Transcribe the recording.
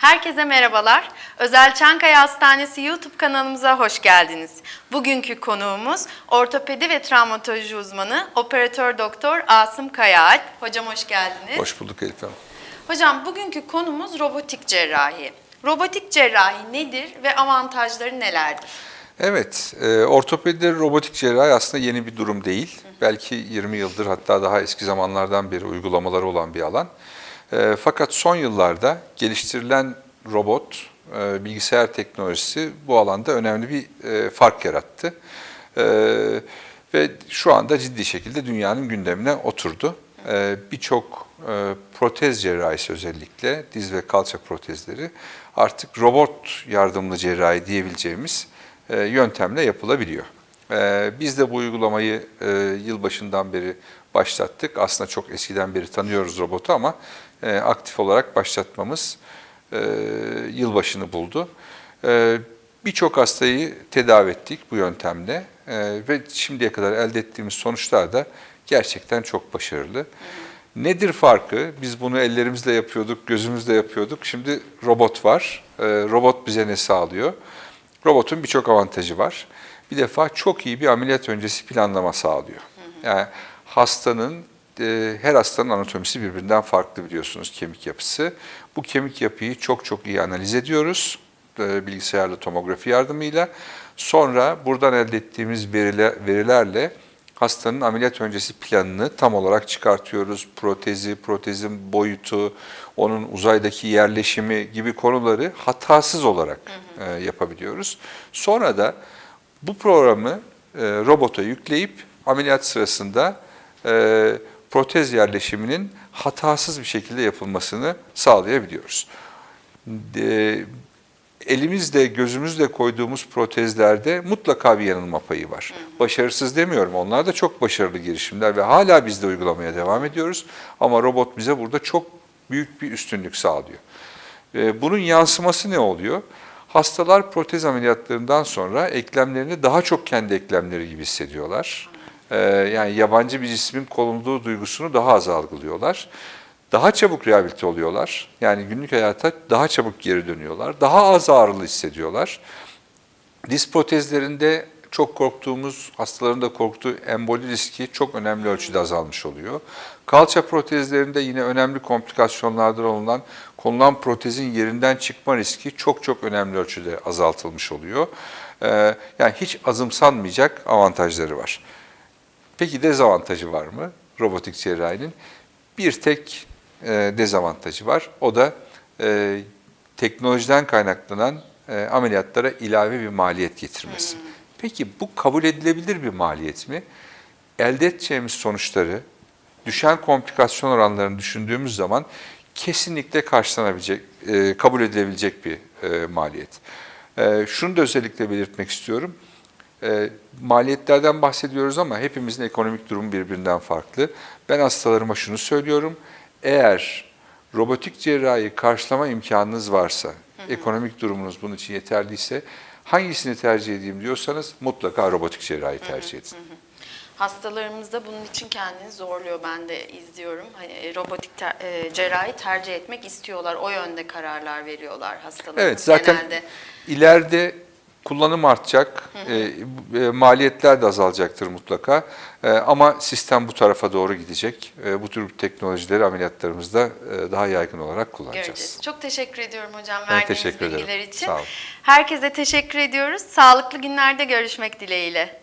Herkese merhabalar. Özel Çankaya Hastanesi YouTube kanalımıza hoş geldiniz. Bugünkü konuğumuz ortopedi ve travmatoloji uzmanı operatör doktor Asım Kayaalp. Hocam hoş geldiniz. Hoş bulduk Elif Hanım. Hocam bugünkü konumuz robotik cerrahi. Robotik cerrahi nedir ve avantajları nelerdir? Evet, e, ortopedide robotik cerrahi aslında yeni bir durum değil. Belki 20 yıldır hatta daha eski zamanlardan beri uygulamaları olan bir alan. E, fakat son yıllarda geliştirilen robot, e, bilgisayar teknolojisi bu alanda önemli bir e, fark yarattı. E, ve şu anda ciddi şekilde dünyanın gündemine oturdu. E, Birçok e, protez cerrahisi özellikle diz ve kalça protezleri artık robot yardımlı cerrahi diyebileceğimiz e, yöntemle yapılabiliyor. E, Biz de bu uygulamayı e, yılbaşından beri başlattık. Aslında çok eskiden beri tanıyoruz robotu ama e, aktif olarak başlatmamız e, yılbaşını buldu. E, Birçok hastayı tedavi ettik bu yöntemle ve şimdiye kadar elde ettiğimiz sonuçlar da gerçekten çok başarılı. Nedir farkı? Biz bunu ellerimizle yapıyorduk, gözümüzle yapıyorduk. Şimdi robot var. Robot bize ne sağlıyor? Robotun birçok avantajı var. Bir defa çok iyi bir ameliyat öncesi planlama sağlıyor. Yani hastanın, e, her hastanın anatomisi birbirinden farklı biliyorsunuz kemik yapısı. Bu kemik yapıyı çok çok iyi analiz ediyoruz e, bilgisayarlı tomografi yardımıyla. Sonra buradan elde ettiğimiz verile- verilerle hastanın ameliyat öncesi planını tam olarak çıkartıyoruz. Protezi, protezin boyutu, onun uzaydaki yerleşimi gibi konuları hatasız olarak e, yapabiliyoruz. Sonra da bu programı e, robota yükleyip ameliyat sırasında e, protez yerleşiminin hatasız bir şekilde yapılmasını sağlayabiliyoruz. De, elimizle gözümüzle koyduğumuz protezlerde mutlaka bir yanılma payı var. Başarısız demiyorum. Onlar da çok başarılı girişimler ve hala biz de uygulamaya devam ediyoruz. Ama robot bize burada çok büyük bir üstünlük sağlıyor. E, Bunun yansıması ne oluyor? Hastalar protez ameliyatlarından sonra eklemlerini daha çok kendi eklemleri gibi hissediyorlar. E, Yani yabancı bir cismin konulduğu duygusunu daha az algılıyorlar. Daha çabuk rehabilite oluyorlar. Yani günlük hayata daha çabuk geri dönüyorlar. Daha az ağrılı hissediyorlar. Diz protezlerinde çok korktuğumuz, hastaların da korktuğu emboli riski çok önemli ölçüde azalmış oluyor. Kalça protezlerinde yine önemli komplikasyonlardan olan konulan protezin yerinden çıkma riski çok çok önemli ölçüde azaltılmış oluyor. Ee, yani hiç azımsanmayacak avantajları var. Peki dezavantajı var mı robotik cerrahinin? Bir tek e, dezavantajı var. O da e, teknolojiden kaynaklanan e, ameliyatlara ilave bir maliyet getirmesi. Peki bu kabul edilebilir bir maliyet mi? Elde edeceğimiz sonuçları, düşen komplikasyon oranlarını düşündüğümüz zaman kesinlikle karşılanabilecek, e, kabul edilebilecek bir e, maliyet. E, şunu da özellikle belirtmek istiyorum. E, maliyetlerden bahsediyoruz ama hepimizin ekonomik durumu birbirinden farklı. Ben hastalarıma şunu söylüyorum. Eğer robotik cerrahi karşılama imkanınız varsa, ekonomik durumunuz bunun için yeterliyse hangisini tercih edeyim diyorsanız mutlaka robotik cerrahi tercih edin. Hastalarımız da bunun için kendini zorluyor. Ben de izliyorum. Hani robotik ter- e, cerrahi tercih etmek istiyorlar. O yönde kararlar veriyorlar hastalarımız Evet zaten genelde. ileride kullanım artacak, e, e, maliyetler de azalacaktır mutlaka. E, ama sistem bu tarafa doğru gidecek. E, bu tür teknolojileri ameliyatlarımızda e, daha yaygın olarak kullanacağız. Göreceğiz. Çok teşekkür ediyorum hocam Ben verdiğiniz teşekkür ederim. bilgiler için. Sağ olun. Herkese teşekkür ediyoruz. Sağlıklı günlerde görüşmek dileğiyle.